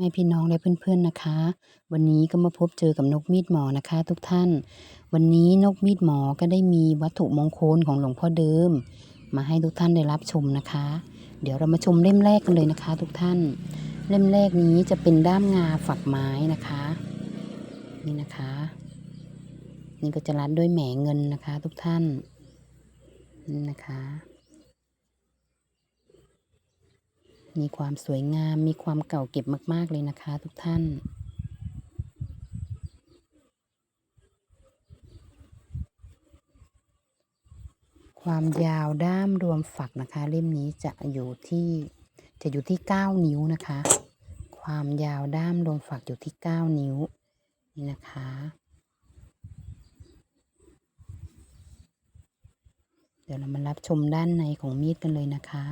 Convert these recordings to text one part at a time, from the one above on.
ให้พี่น้องและเพื่อนๆนะคะ วันนี้ก็มาพบเจอกับนกมีดหมอนะคะ ทุกท่าน วันนี้นกมีดหมอก็ได้มีวัตถุมงคลของหลวงพ่อเดิม มาให้ทุกท่านได้รับชมนะคะ เดี๋ยวเรามาชมเล่มแรกกันเลยนะคะ ทุกท่าน เล่มแรกนี้จะเป็นด้ามงาฝักไม้นะคะ นี่นะคะ นี่ก็จะรัดด้วยแหมเงินนะคะ ทุกท่านนี่นะคะ มีความสวยงาม มีความเก่าเก็บมาก ๆ เลยนะคะ ทุกท่าน ความยาวด้ามรวมฝักนะคะ เล่มนี้จะอยู่ที่จะอยู่ที่ 9 นิ้วนะคะ ความยาวด้ามรวมฝักอยู่ที่ 9 นิ้ว นี่นะคะเดี๋ยวเรามารับชมด้านในของมีดกันเลยนะคะ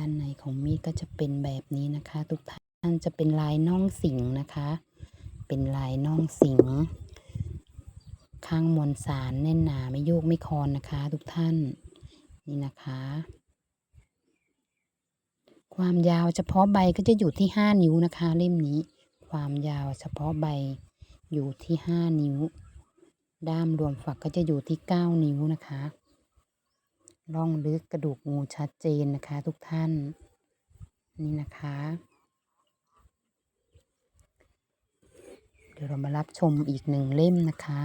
ด้านในของมีดก็จะเป็นแบบนี้นะคะ ทุกท่านจะเป็นลายน่องสิงนะคะ เป็นลายน่องสิง ข้างมวลสารแน่นหนาไม่โยกไม่คอนนะคะ ทุกท่านนี่นะคะ ความยาวเฉพาะใบก็จะอยู่ที่ห้านิ้วนะคะ เล่มนี้ ความยาวเฉพาะใบอยู่ที่ห้านิ้ว ด้ามรวมฝักก็จะอยู่ที่เก้านิ้วนะคะ ร่องลึกกระดูกงูชัดเจนนะคะทุกท่าน นี่นะคะ เดี๋ยวเรามารับชมอีกหนึ่งเล่มนะคะ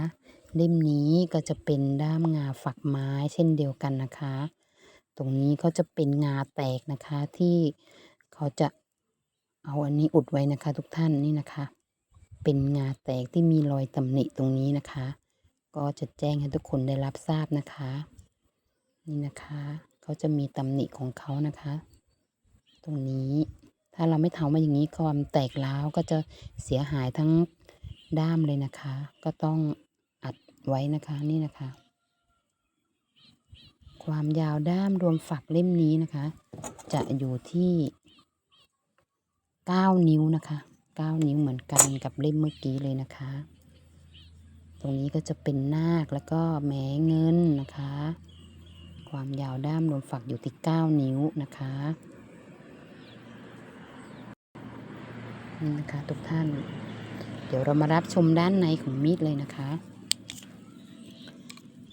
เล่มนี้ก็จะเป็นด้ามงาฝักไม้เช่นเดียวกันนะคะ ตรงนี้ก็จะเป็นงาแตกนะคะที่เขาจะเอาอันนี้อุดไว้นะคะ ทุกท่านนี่นะคะ เป็นงาแตกที่มีรอยตำหนิตรงนี้นะคะ ก็จะแจ้งให้ทุกคนได้รับทราบนะคะ นี่นะคะเขาจะมีตำหนิของเขานะคะ ตรงนี้ถ้าเราไม่ทำมาอย่างนี้ความแตกร้าวก็จะเสียหายทั้งด้ามเลยนะคะ ก็ต้องอัดไว้นะคะนี่นะคะ ความยาวด้ามรวมฝักเล่มนี้นะคะ จะอยู่ที่ 9 นิ้วนะคะ 9 นิ้วเหมือนกันกับเล่มเมื่อกี้เลยนะคะ ตรงนี้ก็จะเป็นนาคแล้วก็แหมเงินนะคะ ความยาวด้ามรวมฝักอยู่ที่ 9 นิ้วนะคะนี่นะคะทุกท่าน เดี๋ยวเรามารับชมด้านในของมีดเลยนะคะ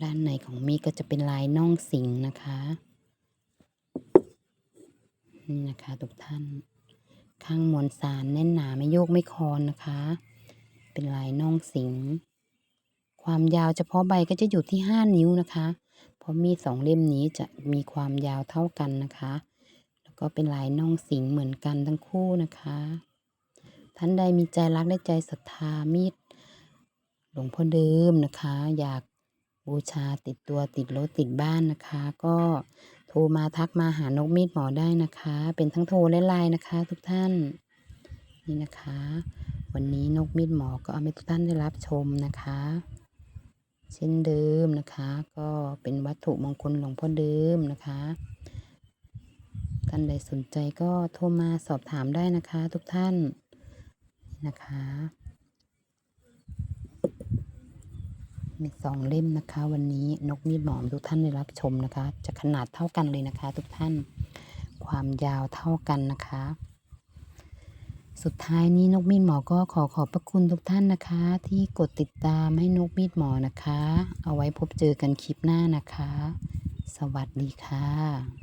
ด้านในของมีดก็จะเป็นลายน่องสิงนะคะนี่นะคะทุกท่าน ข้างมวลสารแน่นหนาไม่โยกไม่คอนนะคะ เป็นลายน่องสิง ความยาวเฉพาะใบก็จะอยู่ที่ 5 นิ้วนะคะ เพราะมีดสองเล่มนี้จะมีความยาวเท่ากันนะคะ แล้วก็เป็นลายน่องสิงเหมือนกันทั้งคู่นะคะ ท่านใดมีใจรักและใจศรัทธามีดหลวงพ่อเดิมนะคะ อยากบูชาติดตัวติดรถติดบ้านนะคะ ก็โทรมาทักมาหานกมีดหมอได้นะคะ เป็นทั้งโทรและไลน์นะคะ ทุกท่านนี่นะคะ วันนี้นกมีดหมอก็เอาให้ทุกท่านได้รับชมนะคะ เช่นเดิมนะคะ ก็เป็นวัตถุมงคลหลวงพ่อเดิมนะคะท่านใดสนใจก็โทรมาสอบถามได้นะคะ ทุกท่านนะคะมีสองเล่มนะคะ วันนี้นกมีดหมอมทุกท่านได้รับชมนะคะ จะขนาดเท่ากันเลยนะคะ ทุกท่าน ความยาวเท่ากันนะคะ สุดท้ายนี้นกมีดหมอก็ขอขอบพระคุณทุกท่านนะคะ ที่กดติดตามให้นกมีดหมอนะคะ เอาไว้พบเจอกันคลิปหน้านะคะ สวัสดีค่ะ